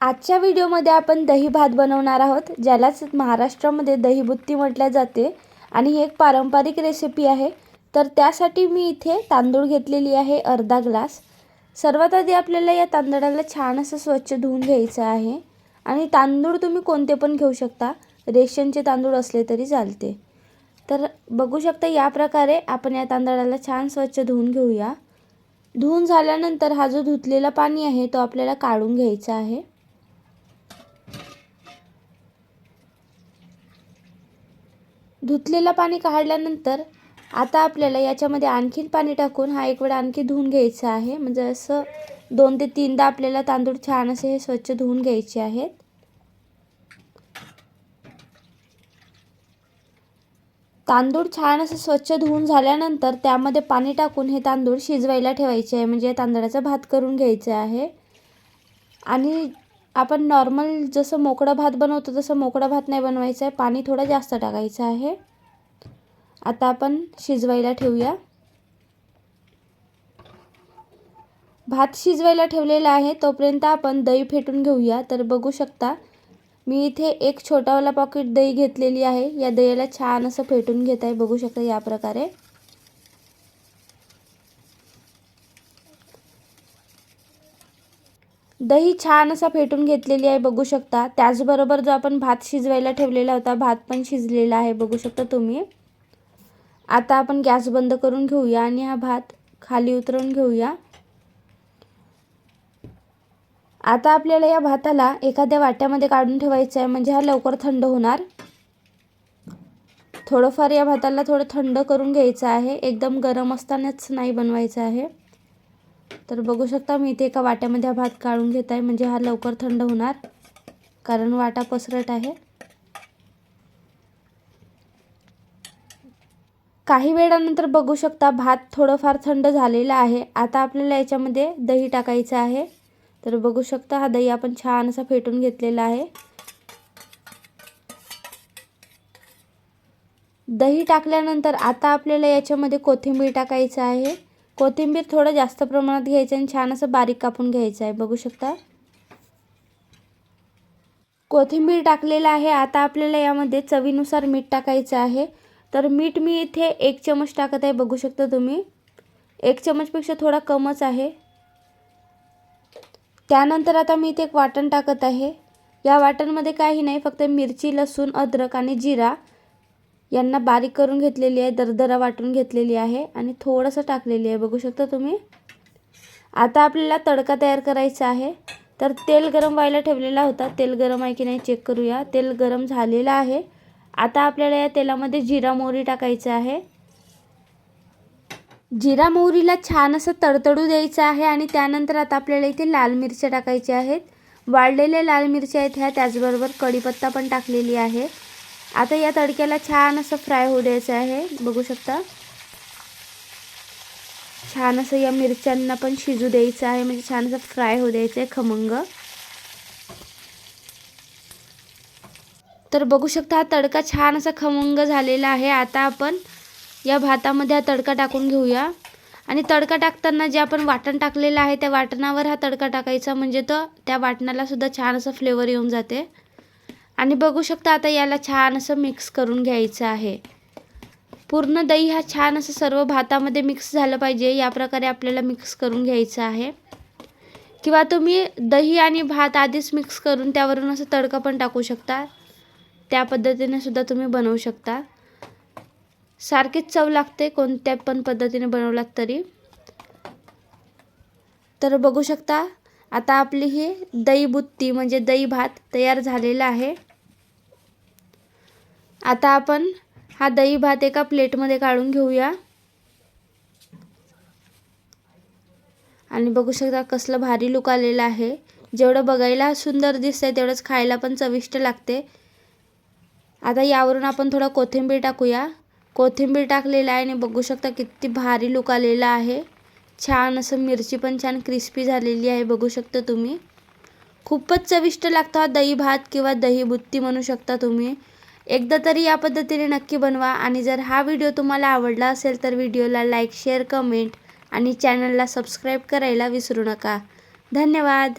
आजच्या व्हिडिओमध्ये आपण दही भात बनवणार आहोत ज्यालाच महाराष्ट्रामध्ये दहीबुत्ती म्हटल्या जाते आणि ही एक पारंपरिक रेसिपी आहे. तर त्यासाठी मी इथे तांदूळ घेतलेली आहे अर्धा ग्लास. सर्वात आधी आपल्याला या तांदळाला छान असं स्वच्छ धुवून घ्यायचं आहे. आणि तांदूळ तुम्ही कोणते पण घेऊ शकता रेशनचे तांदूळ असले तरी चालते. तर बघू शकता या प्रकारे आपण या तांदळाला छान स्वच्छ धुवून घेऊया. धुवून झाल्यानंतर हा जो धुतलेला पाणी आहे तो आपल्याला काढून घ्यायचा आहे. धुतलेलं पाणी काढल्यानंतर आता आपल्याला याच्यामध्ये आणखीन पाणी टाकून हा एक वेळा आणखी धुवून घ्यायचा आहे. म्हणजे असं दोन ते तीनदा आपल्याला तांदूळ छान असे हे स्वच्छ धुवून घ्यायचे आहेत. तांदूळ छान असं स्वच्छ धुवून झाल्यानंतर त्यामध्ये पाणी टाकून हे तांदूळ शिजवायला ठेवायचे आहे. म्हणजे तांदळाचा भात करून घ्यायचा आहे. आणि आपण नॉर्मल जसं मोकळा भात बनवतो तसं मोकळा भात नाही बनवायचा आहे. पाणी थोडं जास्त टाकायचं आहे. आता आपण शिजवायला ठेवूया. भात शिजवायला ठेवलेला आहे. तोपर्यंत आपण दही फेटून घेऊया. तर बघू शकता मी इथे एक छोटावाला पॉकेट दही घेतलेली आहे. या दह्याला छान असं फेटून घेत आहे. बघू शकता या प्रकारे. दही छान असा फेटून घेतलेली आहे बघू शकता. त्याचबरोबर जो आपण भात शिजवायला ठेवलेला होता भात पण शिजलेला आहे बघू शकता तुम्ही. आता आपण गॅस बंद करून घेऊया आणि हा भात खाली उतरवून घेऊया. आता आपल्याला या भाताला एखाद्या वाट्यामध्ये काढून ठेवायचं आहे म्हणजे हा लवकर थंड होणार. थोडंफार या भाताला थोडं थंड करून घ्यायचं आहे एकदम गरम असतानाच नाही बनवायचं आहे. तर बघू शकता मी इथे एका वाट्यामध्ये हा भात काढून घेत आहे. म्हणजे हा लवकर थंड होणार कारण वाटा पसरट आहे. काही वेळानंतर बघू शकता भात थोडंफार थंड झालेला आहे. आता आपल्याला याच्यामध्ये दही टाकायचं आहे. तर बघू शकता हा दही आपण छान असा फेटून घेतलेला आहे. दही टाकल्यानंतर आता आपल्याला याच्यामध्ये कोथिंबीर टाकायचं आहे. कोथिंबीर थोडं जास्त प्रमाणात घ्यायचं आणि छान असं बारीक कापून घ्यायचं आहे. बघू शकता? कोथिंबीर टाकलेलं आहे. आता आपल्याला यामध्ये चवीनुसार मीठ टाकायचं आहे. तर मीठ मी इथे एक चमच टाकत आहे. बघू शकता तुम्ही? एक चमचपेक्षा थोडा कमच आहे. त्यानंतर आता मी इथे एक वाटण टाकत आहे. या वाटणमध्ये काही नाही. फक्त मिरची लसूण अद्रक आणि जिरा यांना बारीक करून घेतलेली आहे दरदरा वाटून घेतलेली आहे आणि थोडंसं टाकलेली आहे. बघू शकता तुम्ही? आता आपल्याला तडका तयार करायचा आहे. तर तेल गरम व्हायला ठेवलेला होता. तेल गरम आहे की नाही चेक करूया. तेल गरम झालेलं आहे. आता आपल्याला या तेलामध्ये जिरा मोहरी टाकायचं आहे. जिरा मोहरीला छान असं तडतडू द्यायचं आहे आणि त्यानंतर आता आपल्याला इथे लाल मिरच्या टाकायच्या आहेत. वाळलेल्या लाल मिरच्या आहेत ह्या. त्याचबरोबर कढीपत्ता पण टाकलेली आहे. आता या तडक्याला छान असं फ्राय होऊ द्यायचं आहे. बघू शकता. छान असं या मिरच्यांना पण शिजू द्यायचं आहे. म्हणजे छान असं फ्राय होऊ द्यायचं आहे खमंग. तर बघू शकता हा तडका छान असा खमंग झालेला आहे. आता आपण या भातामध्ये हा तडका टाकून घेऊया. आणि तडका टाकताना जे आपण वाटण टाकलेलं आहे त्या वाटणावर हा तडका टाकायचा. म्हणजे तर त्या वाटणाला सुद्धा छान असं फ्लेवर येऊन जाते. आणि बघू शकता आता याला छान असं मिक्स करून घ्यायचं आहे. पूर्ण दही हा छान असं सर्व भातामध्ये मिक्स झालं पाहिजे या प्रकारे आपल्याला मिक्स करून घ्यायचं आहे. किंवा तुम्ही दही आणि भात आधीच मिक्स करून त्यावरून असं तडका पण टाकू शकता. त्या पद्धतीने सुद्धा तुम्ही बनवू शकता. सारखीच चव लागते कोणत्या पण पद्धतीने बनवलात तरी. तर बघू शकता आता आपली ही दही बुत्ती म्हणजे दही भात तयार झालेला आहे. आता आपण हा दही भात एका प्लेटमध्ये काढून घेऊया. आणि बघू शकता कसलं भारी लुक आलेलं आहे. जेवढं बघायला सुंदर दिसतंय तेवढंच खायला पण चविष्ट लागते. आता यावरून आपण थोडं कोथिंबीर टाकूया. कोथिंबीर टाकलेलं आहे आणि बघू शकता किती भारी लुक आलेला आहे. छान असं मिरची पण छान क्रिस्पी झालेली आहे बघू शकता तुम्ही. खूपच चविष्ट लागतं हा दही भात किंवा दही बुत्ती म्हणू शकता तुम्ही. एकदा तरी या पद्धतीने नक्की बनवा आणि जर हा व्हिडिओ तुम्हाला आवडला असेल तर व्हिडिओला लाईक शेअर कमेंट आणि चॅनलला सबस्क्राईब करायला विसरू नका. धन्यवाद.